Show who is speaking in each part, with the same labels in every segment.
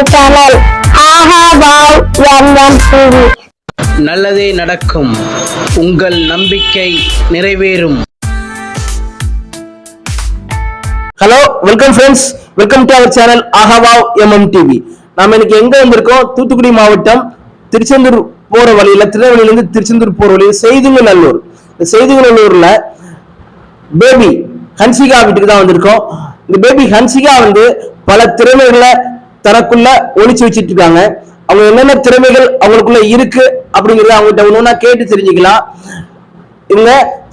Speaker 1: our channel. Aha wow MM TV
Speaker 2: நல்லதே நடக்கும். உங்கள் நம்பிக்கை நிறைவேறும்.
Speaker 3: Hello welcome friends welcome to our channel aha wow MM TV நாம இன்னைக்கு எங்க வந்திருக்கோம்? தூத்துக்குடி மாவட்டம் திருச்செந்தூர் போற வழியில திருநெல்வேலியில இருந்து திருச்செந்தூர் போற வழியில் செய்துங்கநல்லூர் இந்த செய்துங்கநல்லூர்ல பேபி ஹன்சிகா வீட்டுக்கு தான் வந்திருக்கோம். இந்த பேபி ஹன்சிகா வந்து பல திறமைகளை தனக்குள்ள ஒளிச்சு வச்சிட்டு இருக்காங்க அவங்க என்னென்ன திறமைகள் அவங்களுக்குள்ள இருக்கு அப்படிங்கறத அவங்ககிட்ட ஒண்ணு கேட்டு தெரிஞ்சுக்கலாம். இவங்க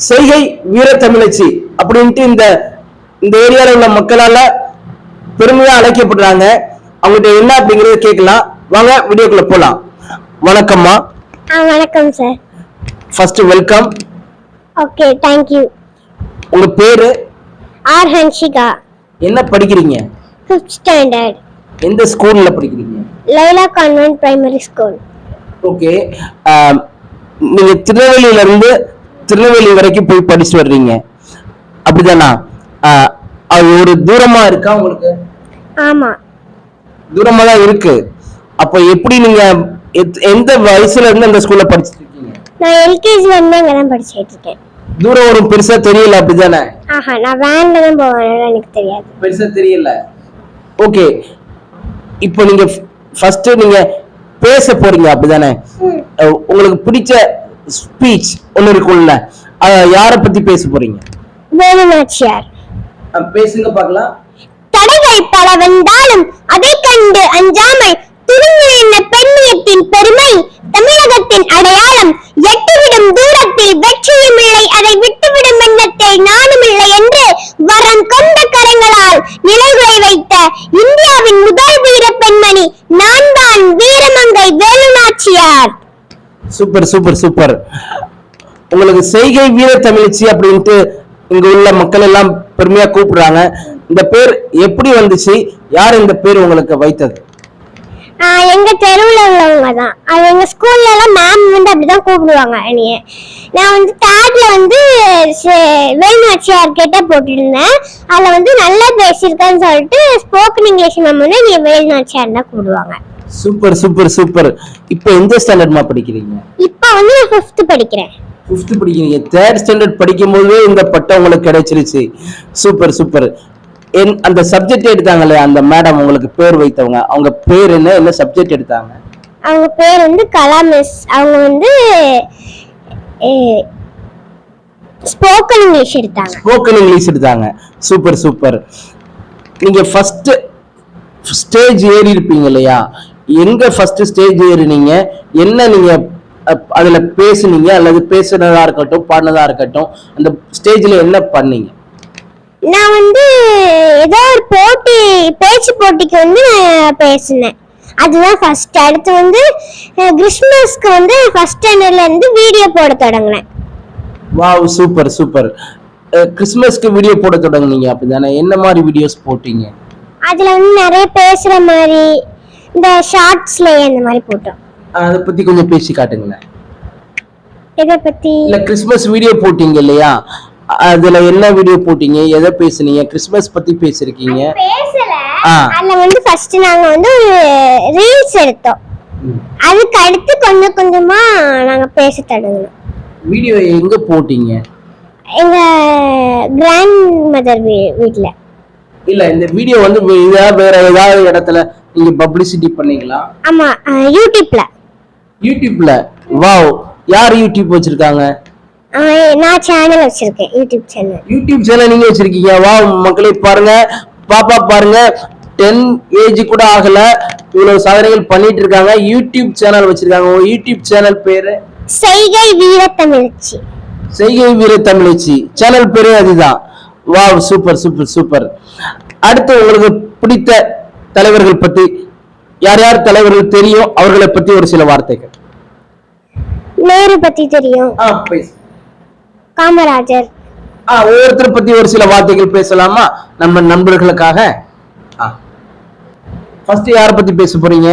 Speaker 3: செய்கை வீர தமிழச்சி அப்படின்ட்டு இந்த இந்த ஏரியால உள்ள மக்களால பெருமையா அழைக்கப்படுறாங்க. அவங்ககிட்ட என்ன அப்படிங்கறத கேட்கலாம். வாங்க வீடியோக்குள்ள போலாம். வணக்கம்மா.
Speaker 1: வணக்கம் sir.
Speaker 3: First welcome
Speaker 1: okay thank you
Speaker 3: உங்க பேரு?
Speaker 1: ஆர் ஹன்ஷிகா.
Speaker 3: என்ன படிக்கிறீங்க?
Speaker 1: ஃபிஃப்த் ஸ்டாண்டர்ட்
Speaker 3: எந்த ஸ்கூல்ல படிக்கிறீங்க?
Speaker 1: Laila convent primary school.
Speaker 3: Okay. நீங்க திருநெல்வேலியில இருந்து திருநெல்வேலி வரைக்கும் போய் படிச்சுட்டு வர்றீங்க. அப்படிதானா? அது ஒரு தூரமா இருக்கா உங்களுக்கு?
Speaker 1: ஆமா.
Speaker 3: தூரமா தான் இருக்கு. அப்ப எப்படி நீங்க எந்த வயசுல இருந்து அந்த ஸ்கூல்ல படிச்சிட்டு இருக்கீங்க?
Speaker 1: நான் எல்கேஜி வந்து அங்கே தான் படிச்சுட்டு இருக்கேன்.
Speaker 3: தூரம் ஒரு பெருசா தெரியல அப்படிதானே?
Speaker 1: ஆஹா நான் வேன்ல தான் போவேன் எனக்கு தெரியாது.
Speaker 3: பெருசா தெரியல. ஓகே. இப்போ நீங்க ஃபர்ஸ்ட் நீங்க பேச போறீங்க அப்படிதானே? உங்களுக்கு பிடிச்ச ஸ்பீச் ஒன்னு இருக்கும்ல யார பத்தி பேச போறீங்க?
Speaker 1: வேலுநாச்சியார்.
Speaker 3: பேசுங்க பார்க்கலாம்.
Speaker 1: தடைகள் பல வந்தாலும் அதை கண்டு அஞ்சாமல் நின்ற பெண்ணியத்தின் பெருமை தமிழகத்தின் அடையாளம் எட்டுவிடும் தூரத்தில் வெற்றியும் இல்லை அதை விட்டுவிடும் எண்ணத்தில் நானும் இல்லை என்று வரம் கொண்ட கரங்களால் நிலைகுலை வைத்த இந்தியாவின் முதல் வீர பெண்மணி நான் தான் வீரமங்கை வேலுநாச்சியார்
Speaker 3: சூப்பர் சூப்பர் சூப்பர். உங்களுக்கு செய்கை வீர தமிழ்ச்சி அப்படின்ட்டு இங்க உள்ள மக்கள் எல்லாம் பெருமையா கூப்பிடுறாங்க. இந்த பேர் எப்படி வந்துச்சு? யார் இந்த பேர் உங்களுக்கு வைத்தது?
Speaker 1: எங்க தெருவுல உள்ளவங்க தான். அது எங்க ஸ்கூல்ல எல்லாம் மேம் வந்து அப்படிதான் கூப்பிடுவாங்க என்னைய. நான் வந்து தேர்ட்ல வந்து சே- வேலுநாச்சியார் கிட்ட போட்டிருந்தேன். அதுல வந்து நல்லா பேசியிருக்கேன்னு சொல்லிட்டு ஸ்போக்கன் இங்கிலீஷ் மேம் வந்து நீ வேலுநாச்சியார் தான் கூப்பிடுவாங்க.
Speaker 3: சூப்பர் சூப்பர் சூப்பர் இப்போ எந்த ஸ்டாண்டர்ட்மா படிக்கிறீங்க?
Speaker 1: இப்போ வந்து நான் ஃபிஃப்த் படிக்கிறேன்.
Speaker 3: ஃபிஃப்த் படிக்கிறீங்க. தேர்ட் ஸ்டாண்டர்ட் படிக்கும் போதே இந்த பட்டம் உங்களுக்கு கிடைச்சிருச்சு. சூப்பர் சூப்பர் என் அந்த சப்ஜெக்ட் எடுத்தாங்களே அந்த மேடம் உங்களுக்கு பேர் வைத்தவங்க அவங்க பேர் என்ன? என்ன சப்ஜெக்ட் எடுத்தாங்க?
Speaker 1: அவங்க பேர் வந்து கலா மிஸ் அவங்க வந்து ஸ்போக்கன் இங்கிலீஷ் எடுத்தாங்க.
Speaker 3: ஸ்போக்கன் இங்கிலீஷ் எடுத்தாங்க. சூப்பர் சூப்பர் நீங்க ஃபர்ஸ்ட் ஸ்டேஜ் ஏறி இருப்பீங்க இல்லையா? எங்க ஃபர்ஸ்ட் ஸ்டேஜ் ஏறினீங்க? என்ன நீங்க அப்- அதுல பேசுனீங்க? அல்லது பேசுனதா இருக்கட்டும் பாடினதா இருக்கட்டும் அந்த ஸ்டேஜ்ல என்ன பண்ணீங்க?
Speaker 1: நான் வந்து ஏதோ ஒரு போட்டி பேச்சு போட்டிக்கு வந்து நான் பேசினேன். அதுதான் ஃபர்ஸ்ட் அடுத்து வந்து கிறிஸ்மஸ்க்கு வந்து ஃபர்ஸ்ட் ஸ்டாண்டர்ட்ல இருந்து வீடியோ போட தொடங்கினேன்.
Speaker 3: Wow super super. கிறிஸ்மஸ்க்கு வீடியோ போட தொடங்குனீங்க அப்படிதானே? என்ன மாதிரி வீடியோஸ் போட்டீங்க?
Speaker 1: அதுல வந்து நிறைய பேசுற மாதிரி இந்த ஷார்ட்ஸ்ல அந்த மாதிரி போட்டோம்.
Speaker 3: அதை பத்தி கொஞ்சம் பேசி காட்டுங்களேன்.
Speaker 1: இதை பத்தி?
Speaker 3: இல்ல கிறிஸ்மஸ் வீடியோ போட்டீங்க இல்லையா? அதுல என்ன வீடியோ போட்டீங்க? எதை பேசுனீங்க? கிறிஸ்மஸ் பத்தி பேசிருக்கீங்க.
Speaker 1: பேசல. அதுல வந்து ஃபர்ஸ்ட் நாங்க வந்து ரீல்ஸ் எடுத்தோம். அதுக்கு அடுத்து கொஞ்சம் கொஞ்சமா நாங்க பேச தொடங்கினோம்.
Speaker 3: வீடியோ எங்க போட்டீங்க?
Speaker 1: எங்க கிராண்ட் மதர் வீட்ல.
Speaker 3: இல்ல இந்த வீடியோ வந்து வேற ஏதாவது இடத்துல நீங்க பப்ளிசிட்டி பண்ணீங்களா?
Speaker 1: ஆமா யூடியூப்ல
Speaker 3: யூடியூப்ல வாவ் யார் யூடியூப் வச்சிருக்காங்க?
Speaker 1: நான் சேனல் வச்சிருக்கேன் யூடியூப் சேனல்
Speaker 3: யூடியூப் சேனல் நீங்க வச்சிருக்கீங்க. வாவ் மக்களே பாருங்க. பாப்பா பாருங்க. டென் ஏஜ் கூட ஆகல. இவ்வளவு சாதனைகள் பண்ணிட்டு இருக்காங்க. யூடியூப் சேனல் வச்சிருக்காங்க. உங்க யூடியூப் சேனல் பேரு?
Speaker 1: செய்கை வீரத்தமிழ்ச்சி.
Speaker 3: செய்கை வீர தமிழச்சி சேனல் பேரே அதுதான். வாவ் சூப்பர் சூப்பர் சூப்பர் அடுத்து உங்களுக்கு பிடித்த தலைவர்கள் பத்தி யார் யார் தலைவர்கள் தெரியும் அவர்களை பத்தி ஒரு சில வார்த்தைகள்.
Speaker 1: நேரு பத்தி தெரியும். காமராஜர்.
Speaker 3: ஒவ்வொருத்தரை பத்தி ஒரு சில வார்த்தைகள் பேசலாமா? நம்ம நண்பர்களுக்காக. ஃபர்ஸ்ட் யார பத்தி பேச போறீங்க?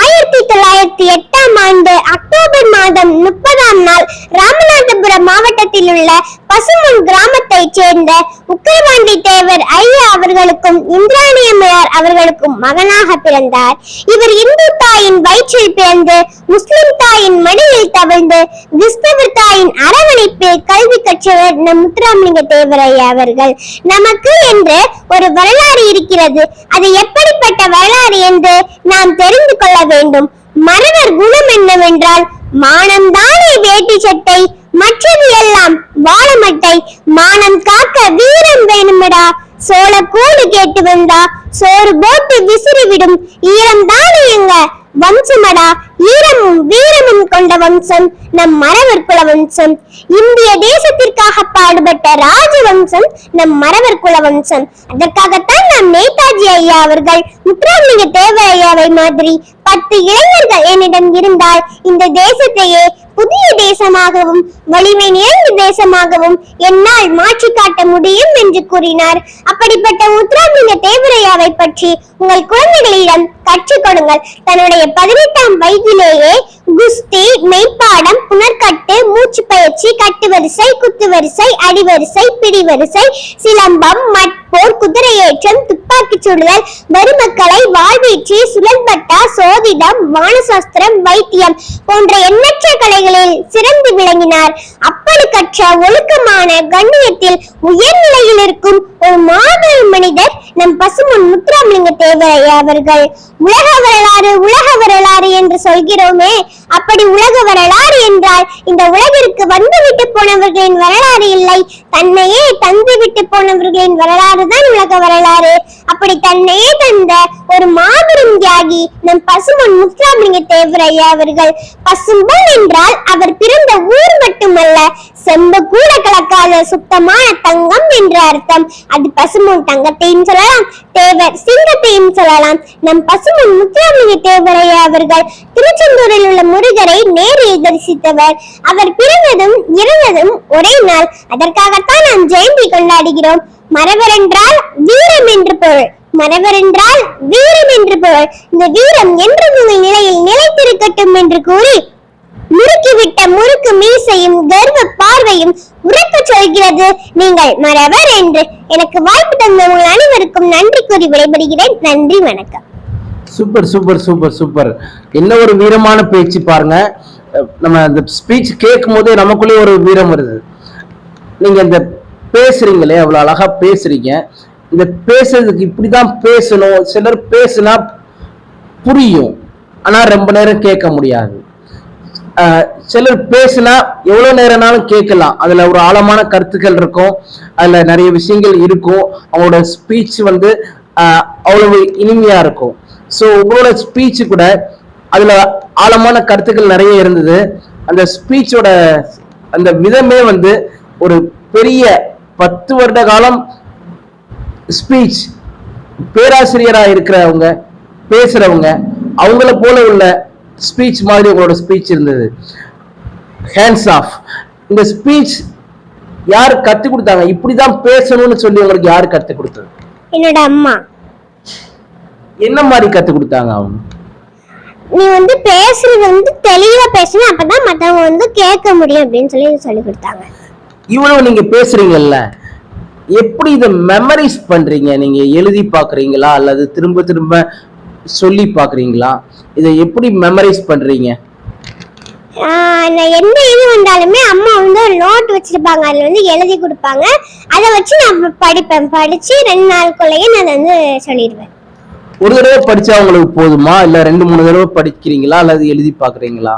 Speaker 1: ஆயிரத்தி தொள்ளாயிரத்தி எட்டாம் ஆண்டு அக்டோபர் மாதம் முப்பதாம் நாள் ராமநாதபுரம் மாவட்டத்தில் உள்ள பசுமுன் கிராமத்தைச் சேர்ந்த உக்கிரவாண்டி தேவர் ஐயா அவர்களுக்கும் இந்திராணி அம்மையார் அவர்களுக்கும் மகனாக பிறந்தார். இவர் இந்து தாயின் வயிற்றில் பிறந்து முஸ்லிம் தாயின் மடியில் தவிழ்ந்து கிறிஸ்தவர் தாயின் அரவணைப்பில் கல்வி கற்றவர் நம் முத்துராமலிங்க தேவர் ஐயா அவர்கள். நமக்கு என்று ஒரு வரலாறு இருக்கிறது. அது எப்படிப்பட்ட வரலாறு என்று நாம் தெரிந்து கொள்ள வேண்டும். மறவர் குணம் என்னவென்றால் மானம்தானே வேட்டி சட்டை மற்றது எல்லாம் வாழமட்டை மானம் காக்க வீரம் வேணுமடா. சோழ கூடு கேட்டு வந்தா சோறு போட்டு விசிறிவிடும். ஈரம் தானே எங்க? வம்சமடா. ஈரமும் வீரமும் கொண்ட வம்சம் நம் மறவர் குல வம்சம் இந்திய தேசத்திற்காக பாடுபட்ட ராஜ வம்சம் நம் மறவர் குல வம்சம் அதற்காகத்தான் நம் நேதாஜி ஐயா அவர்கள் முத்துராமலிங்க தேவ ஐயாவை மாதிரி பத்து இளைஞர்கள் என்னிடம் இருந்தால் இந்த தேசத்தையே புதிய தேசமாகவும் வலிமை நிறைந்த தேசமாகவும் என்னால் மாற்றி காட்ட முடியும் என்று கூறினார். அப்படிப்பட்ட முத்துராமலிங்க தேவரையாவை பற்றி உங்கள் குழந்தைகளிடம் கற்றுக் கொடுங்கள். தன்னுடைய பதினெட்டாம் வயதிலேயே குஸ்தி மெய்ப்பாடம் புனர்கட்டு மூச்சு பயிற்சி கட்டு வரிசை குத்து வரிசை அடிவரிசை பிடிவரிசை சிலம்பம் மட்போர் குதிரையேற்றம் துப்பாக்கி சுடுதல் வரிமக்களை வாழ்வீச்சு சுழல்பட்டா சோதிடம் வானசாஸ்திரம் வைத்தியம் போன்ற எண்ணற்ற கலைகளில் சிறந்து விளங்கினார். அப்படி ஒழுக்கமான கண்ணியத்தில் உயர்நிலையில் இருக்கும் ஒரு மாபெரும் மனிதர் நம் பசுமன் முத்துராமலிங்க தேவரையா அவர்கள். உலக வரலாறு உலக வரலாறு என்று சொல்கிறோமே. அப்படி உலக வரலாறு என்றால் இந்த உலகிற்கு வந்துவிட்டு போனவர்களின் வரலாறு இல்லை. தன்னையே தந்து விட்டு போனவர்களின் வரலாறு தான் உலக வரலாறு. அப்படி தன்னையே தந்த ஒரு மாபெரும் தியாகி நம் பசுமன் முத்துராமலிங்க தேவரையா அவர்கள். பசும்பொன் என்றால் அவர் பிறந்த ஊர் மட்டுமல்ல செம்பு கூட கலக்காத சுத்தமான தங்கம் என்ற அர்த்தம். அது பசுமன் தங்கத்தையும் சொல்லலாம் தேவர் சிங்கத்தையும் சொல்லலாம். நம் பசுமன் முத்துராமலிங்க தேவரையா அவர்கள். திருச்செந்தூரில் உள்ள முருகரை நேரில் தரிசித்தவர். அவர் பிறந்ததும் இறந்ததும் ஒரே நாள். அதற்காகத்தான் நாம் ஜெயந்தி கொண்டாடுகிறோம். மறவர் என்றால் வீரம் என்று பொருள். மறவர் என்றால் வீரம் என்று பொருள். இந்த வீரம் என்றும் உங்கள் நிலையில் நிலைத்திருக்கட்டும் என்று கூறி முறுக்கிவிட்ட முறுக்கு மீசையும் கர்வ பார்வையும் உறக்க சொல்கிறது. நீங்கள் மறவர் என்று எனக்கு வாய்ப்பு தந்த உங்கள் அனைவருக்கும் நன்றி கூறி விடைபெறுகிறேன். நன்றி வணக்கம்.
Speaker 3: Super super super super. என்ன ஒரு வீரமான பேச்சு பாருங்க. நம்ம அந்த ஸ்பீச் கேட்கும் போதே நமக்குள்ளே ஒரு வீரம் வருது. நீங்க இந்த பேசுறீங்களே அவ்வளவு அழகா பேசுறீங்க. இந்த பேசுறதுக்கு இப்படிதான் பேசணும். சிலர் பேசுனா புரியும். ஆனா ரொம்ப நேரம் கேட்க முடியாது. சிலர் பேசினா எவ்வளவு நேரம்னாலும் கேட்கலாம். அதுல ஒரு ஆழமான கருத்துக்கள் இருக்கும். அதுல நிறைய விஷயங்கள் இருக்கும். அவங்களோட ஸ்பீச் வந்து அவ்வளவு இனிமையா இருக்கும். ஸோ உங்களோட ஸ்பீச்சு கூட அதுல ஆழமான கருத்துக்கள் நிறைய இருந்தது. அந்த ஸ்பீச்சோட அந்த விதமே வந்து ஒரு பெரிய பத்து வருட காலம் ஸ்பீச் பேராசிரியராக இருக்கிறவங்க பேசுறவங்க அவங்கள போல உள்ள ஸ்பீச் மாதிரி உங்களோட ஸ்பீச் இருந்தது. ஹேண்ட்ஸ் ஆஃப் இந்த ஸ்பீச் யார் கத்து கொடுத்தாங்க? இப்படிதான் பேசணும்னு சொல்லி உங்களுக்கு யார் கத்து கொடுத்தது?
Speaker 1: என்னோட அம்மா.
Speaker 3: என்ன மாதிரி கத்து கொடுத்தாங்க அவங்க?
Speaker 1: நீ வந்து பேசுறது வந்து தெளிவா பேசணும் அப்பதான் மத்தவங்க வந்து கேட்க முடியும் அப்படின்னு சொல்லி சொல்லி கொடுத்தாங்க.
Speaker 3: இவ்வளவு நீங்க பேசுறீங்கல்ல. எப்படி இதை மெமரைஸ் பண்றீங்க? நீங்க எழுதி பாக்குறீங்களா அல்லது திரும்ப திரும்ப சொல்லி பாக்குறீங்களா இதை எப்படி மெமரைஸ் பண்றீங்க?
Speaker 1: ஆஹ் நான் எந்த இது வந்தாலுமே அம்மா வந்து ஒரு நோட் வச்சிருப்பாங்க. அதுல வந்து எழுதி கொடுப்பாங்க. அதை வச்சு நான் படிப்பேன். படிச்சு ரெண்டு நாளுக்குள்ளேயே நான் வந்து சொல்லிடுவேன்.
Speaker 3: ஒரு தடவை படிச்சா உங்களுக்கு போதுமா? இல்ல ரெண்டு மூணு தடவை படிக்கிறீங்களா? அல்லது எழுதி பாக்குறீங்களா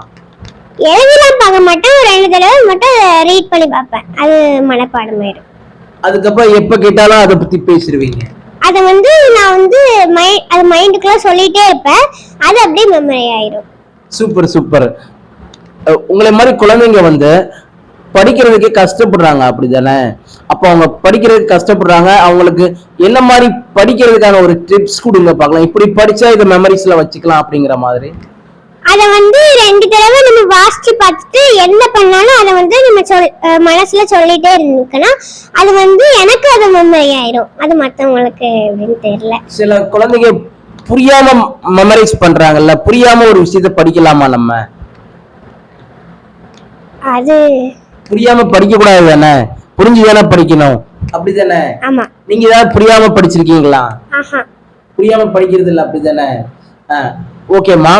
Speaker 1: எழுதிலாம் பார்க்க மாட்டேன். ரெண்டு தடவை மட்டும் ரீட் பண்ணி பார்ப்பேன். அது மனப்பாடம் ஆயிடும்.
Speaker 3: அதுக்கப்புறம் எப்ப கேட்டாலும் அதை பத்தி பேசிடுவீங்க.
Speaker 1: அதை வந்து நான் வந்து மை அது மைண்டுக்குள்ள சொல்லிட்டே இருப்பேன். அது அப்படியே மெமரி ஆயிடும்
Speaker 3: சூப்பர் சூப்பர். உங்களை மாதிரி குழந்தைங்க வந்து படிக்கிறதுக்கே கஷ்டப்படுறாங்க அப்படிதானே? அப்போ அவங்க படிக்கிறதுக்கு கஷ்டப்படுறாங்க அவங்களுக்கு என்ன மாதிரி படிக்கிறதுக்கான ஒரு டிப்ஸ் கொடுங்க பார்க்கலாம். இப்படி படிச்சா இதை மெமரிஸ்ல வச்சுக்கலாம் அப்படிங்கிற மாதிரி.
Speaker 1: அதை வந்து ரெண்டு தடவை நம்ம வாசிச்சு பார்த்துட்டு என்ன பண்ணாலும் அதை வந்து நம்ம சொல் மனசுல சொல்லிட்டே இருக்கணும் அது வந்து எனக்கு அது மெமரி ஆயிடும் அது மற்றவங்களுக்கு எப்படின்னு தெரியல.
Speaker 3: சில குழந்தைங்க புரியாம மெமரைஸ் பண்றாங்கல்ல புரியாம ஒரு விஷயத்த படிக்கலாமா நம்ம?
Speaker 1: அது
Speaker 3: புரியாம படிக்க கூடாது தானே? புரிஞ்சு தானே படிக்கணும்? அப்படிதானே
Speaker 1: ஆமா.
Speaker 3: நீங்க ஏதாவது புரியாம படிச்சிருக்கீங்களா? புரியாம படிக்கிறது இல்ல அப்படிதானே ஓகேம்மா.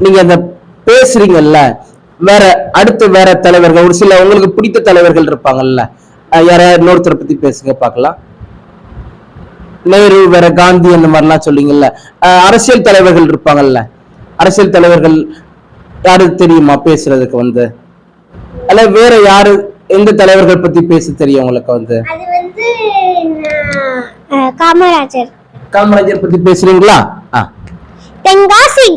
Speaker 3: நீங்க அந்த பேசுறீங்கல்ல வேற அடுத்து வேற தலைவர்கள் ஒரு சில உங்களுக்கு பிடித்த தலைவர்கள் இருப்பாங்கல்ல யார இன்னொருத்தரை பத்தி பேசுங்க பார்க்கலாம். நேரு வேற காந்தி அந்த மாதிரிலாம் சொல்லிங்கல்ல அரசியல் தலைவர்கள் இருப்பாங்கல்ல அரசியல் தலைவர்கள் யாரு தெரியுமா பேசுறதுக்கு வந்து? அல்ல வேற யாரு எந்த தலைவர்கள் பத்தி பேச தெரியும் உங்களுக்கு வந்து?
Speaker 1: காமராஜர்.
Speaker 3: காமராஜர் பத்தி பேசுறீங்களா?
Speaker 1: தென்காசி.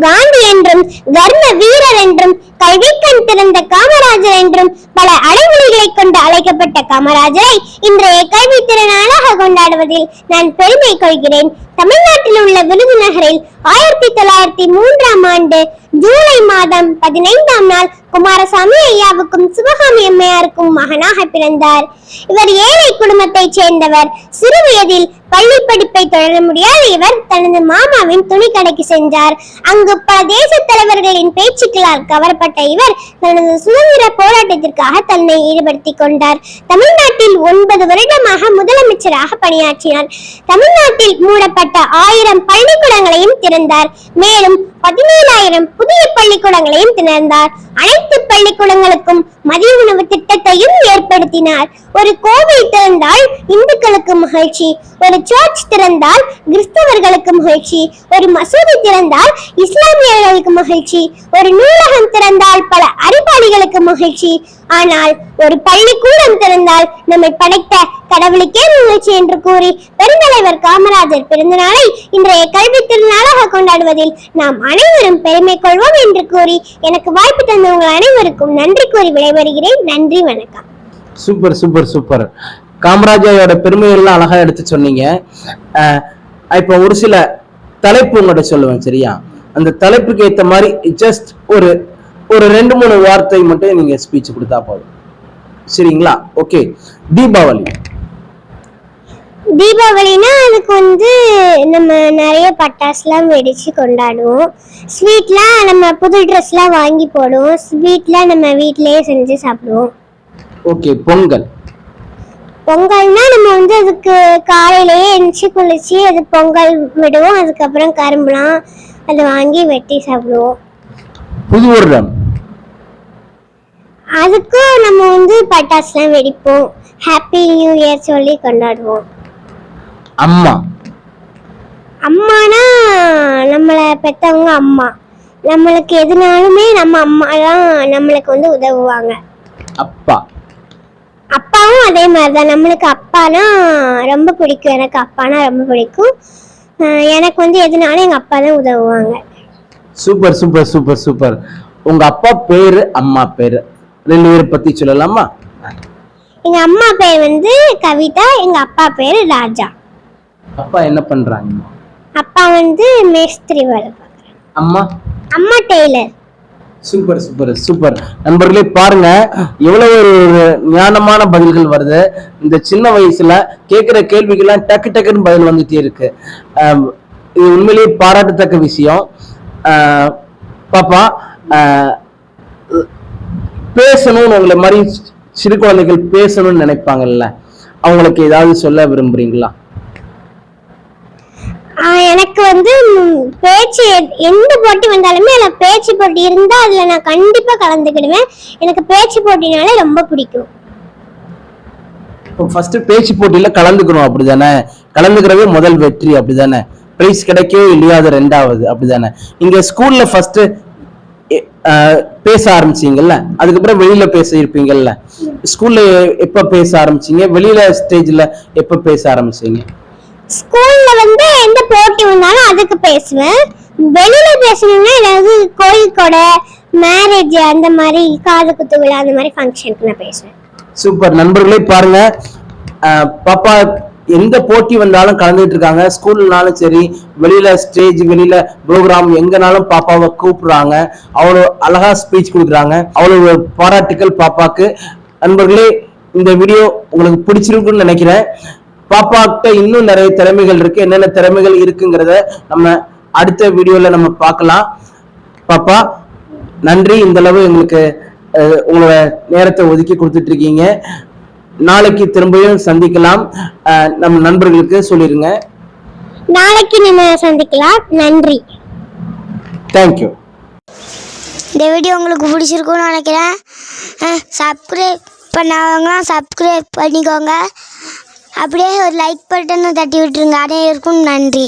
Speaker 1: காந்தி என்றும் கர்ம வீரர் என்றும் கல்விக்கண் திறந்த காமராஜர் என்றும் பல அடைமொழிகளை கொண்டு அழைக்கப்பட்ட காமராஜரை இன்றைய கல்வி திறனாளாக கொண்டாடுவதில் நான் பெருமை கொள்கிறேன். தமிழ்நாட்டில் உள்ள விருதுநகரில் ஆயிரத்தி தொள்ளாயிரத்தி மூன்றாம் ஆண்டு ஜூலை மாதம் பதினைந்தாம் நாள் குமாரசாமி ஐயாவுக்கும் சிவகாமி அம்மையாருக்கும் மகனாக பிறந்தார். இவர் ஏழை குடும்பத்தைச் சேர்ந்தவர். சிறு வயதில் பள்ளி தொடர முடியாத. இவர் தனது மாமாவின் துணி கடைக்கு சென்றார். அங்கு பல தேச தலைவர்களின் பேச்சுக்களால் கவரப்பட்ட இவர் தனது சுதந்திர போராட்டத்திற்காக தன்னை ஈடுபடுத்திக் கொண்டார். தமிழ்நாட்டில் ஒன்பது வருடமாக முதலமைச்சராக பணியாற்றினார். தமிழ்நாட்டில் மூடப்பட்ட ஆயிரம் பள்ளிக்கூடங்களையும் திறந்தார். மேலும் பதினேழாயிரம் புதிய பள்ளிக்கூடங்களையும் திறந்தார். அனைத்து பள்ளிக்கூடங்களுக்கும் மதிய உணவு திட்டத்தையும் ஏற்படுத்தினார். ஒரு கோவில் திறந்தால் இந்துக்களுக்கு மகிழ்ச்சி ஒரு சர்ச் திறந்தால் கிறிஸ்தவர்களுக்கு மகிழ்ச்சி ஒரு மசூதி திறந்தால் இஸ்லாமியர்களுக்கு மகிழ்ச்சி ஒரு நூலகம் திறந்தால் பல அறிவாளிகளுக்கு மகிழ்ச்சி ஆனால் ஒரு பள்ளிக்கூடம் திறந்தால் நம்மை படைத்த கடவுளுக்கே மகிழ்ச்சி என்று கூறி பெருந்தலைவர் காமராஜர் பிறந்த நாளை இன்றைய கல்வி திருநாளாக கொண்டாடுவதில் நாம் அனைவரும் பெருமை கொள்வோம் என்று கூறி எனக்கு வாய்ப்பு தந்த உங்கள் அனைவருக்கும் நன்றி கூறி விடைபெறுகிறேன். நன்றி வணக்கம்.
Speaker 3: Super super super. காமராஜரோட பெருமைகள்லாம் அழகா எடுத்து சொன்னீங்க. இப்போ ஒரு சில தலைப்பு உங்கள்கிட்ட சொல்லுவேன் சரியா? அந்த தலைப்புக்கு ஏற்ற மாதிரி ஜஸ்ட் ஒரு ஒரு ரெண்டு மூணு வார்த்தை மட்டும் நீங்க ஸ்பீச் கொடுத்தா போதும். சரிங்களா? ஓகே தீபாவளி.
Speaker 1: தீபாவளினா அதுக்கு வந்து நம்ம நிறைய பட்டாசுலாம் வெடிச்சு கொண்டாடுவோம். ஸ்வீட்லாம் நம்ம புது ட்ரெஸ்லாம் வாங்கி போடுவோம். ஸ்வீட்லாம் நம்ம வீட்டிலேயே செஞ்சு சாப்பிடுவோம்.
Speaker 3: ஓகே பொங்கல்.
Speaker 1: பொங்கல்னா நம்ம வந்து அதுக்கு காலையிலேயே எந்திரிச்சு குளிச்சு அது பொங்கல் விடுவோம். அதுக்கப்புறம் கரும்புலாம் அதை வாங்கி வெட்டி சாப்பிடுவோம்.
Speaker 3: புது வருடம்
Speaker 1: அதுக்கும் நம்ம வந்து பட்டாசுலாம் வெடிப்போம். ஹாப்பி நியூ இயர் சொல்லி கொண்டாடுவோம்.
Speaker 3: அம்மா.
Speaker 1: அம்மானா நம்மளை பெத்தவங்க அம்மா. நம்மளுக்கு எதுனாலுமே நம்ம அம்மா தான் நம்மளுக்கு வந்து உதவுவாங்க.
Speaker 3: அப்பா.
Speaker 1: அப்பாவும் அதே மாதிரி தான் நம்மளுக்கு அப்பானா ரொம்ப பிடிக்கும். எனக்கு அப்பானா ரொம்ப பிடிக்கும். எனக்கு வந்து எதுனாலும் எங்கள் அப்பா தான் உதவுவாங்க.
Speaker 3: சூப்பர் சூப்பர் சூப்பர் சூப்பர் உங்க அப்பா பேரு அம்மா பேரு. ரெண்டு பேரை பத்தி சொல்லலாமா?
Speaker 1: எங்கள் அம்மா பேர் வந்து கவிதா எங்கள் அப்பா பேர் ராஜா.
Speaker 3: அப்பா என்ன பண்றாங்க?
Speaker 1: அப்பா வந்து மேஸ்திரி வேலை பார்க்குறாங்க
Speaker 3: அம்மா?
Speaker 1: அம்மா டெய்லர்.
Speaker 3: Super super super. நண்பர்களே பாருங்க. எவ்வளவு ஒரு ஞானமான பதில்கள் வருது. இந்த சின்ன வயசுல கேட்கிற கேள்விக்கெல்லாம் டக்கு டக்குன்னு பதில் வந்துட்டே இருக்கு. இது உண்மையிலேயே பாராட்டத்தக்க விஷயம். பாப்பா பேசணும்னு உங்களை மாதிரி சிறு குழந்தைகள் பேசணும்னு நினைப்பாங்கல்ல? அவங்களுக்கு ஏதாவது சொல்ல விரும்புறீங்களா?
Speaker 1: எனக்கு வந்து பேச்சு எந்த போட்டி வந்தாலுமே அதில் பேச்சு போட்டி இருந்தால் அதில் நான் கண்டிப்பாக கலந்துக்கிடுவேன். எனக்கு பேச்சு போட்டினாலே ரொம்ப பிடிக்கும்.
Speaker 3: இப்போ ஃபர்ஸ்ட் பேச்சு போட்டியில கலந்துக்கணும் அப்படிதானே? கலந்துக்கிறவே முதல் வெற்றி அப்படிதானே? பிரைஸ் கிடைக்கவே இல்லையா அது ரெண்டாவது அப்படிதானே? இங்க ஸ்கூல்ல ஃபர்ஸ்ட் பேச ஆரம்பிச்சீங்கல்ல? அதுக்கப்புறம் வெளியில பேச இருப்பீங்கல்ல. ஸ்கூல்ல எப்ப பேச ஆரம்பிச்சீங்க? வெளியில ஸ்டேஜ்ல எப்ப பேச ஆரம்பிச்சீங்க?
Speaker 1: ஸ்கூலில் வந்து எந்த போட்டி வந்தாலும் அதுக்கு பேசுவேன். வெளியில் பேசணும்னா ஏதாவது கோயில் கொடை மேரேஜ் அந்த மாதிரி காது குத்து விழா அந்த மாதிரி ஃபங்க்ஷனுக்கு நான் பேசுவேன்.
Speaker 3: சூப்பர் நண்பர்களே பாருங்க. பாப்பா எந்த போட்டி வந்தாலும் கலந்துகிட்டு இருக்காங்க. ஸ்கூல்னாலும் சரி வெளியில ஸ்டேஜ் வெளியில ப்ரோக்ராம் எங்கனாலும் பாப்பாவை கூப்பிடுறாங்க. அவ்வளோ அழகா ஸ்பீச் கொடுக்குறாங்க. அவ்வளோ பாராட்டுக்கள் பாப்பாக்கு. நண்பர்களே இந்த வீடியோ உங்களுக்கு பிடிச்சிருக்குன்னு நினைக்கிறேன். பாப்பாக்கிட்ட இன்னும் நிறைய திறமைகள் இருக்கு. என்னென்ன திறமைகள் இருக்குங்கிறத நம்ம அடுத்த வீடியோல நம்ம பார்க்கலாம். பாப்பா நன்றி. இந்த அளவு எங்களுக்கு உங்களோட நேரத்தை ஒதுக்கி கொடுத்துட்டு இருக்கீங்க. நாளைக்கு திரும்பியும் சந்திக்கலாம். நம்ம நண்பர்களுக்கு சொல்லிருங்க.
Speaker 1: நாளைக்கு நம்ம சந்திக்கலாம். நன்றி.
Speaker 3: தேங்க்யூ
Speaker 4: இந்த வீடியோ உங்களுக்கு பிடிச்சிருக்கும்னு நினைக்கிறேன். சப்ஸ்கிரைப் பண்ணவங்களாம் சப்ஸ்கிரைப் பண்ணிக்கோங்க. அப்படியே ஒரு லைக் பட்டனை தட்டி விட்டுருங்க. அனைவருக்கும் நன்றி.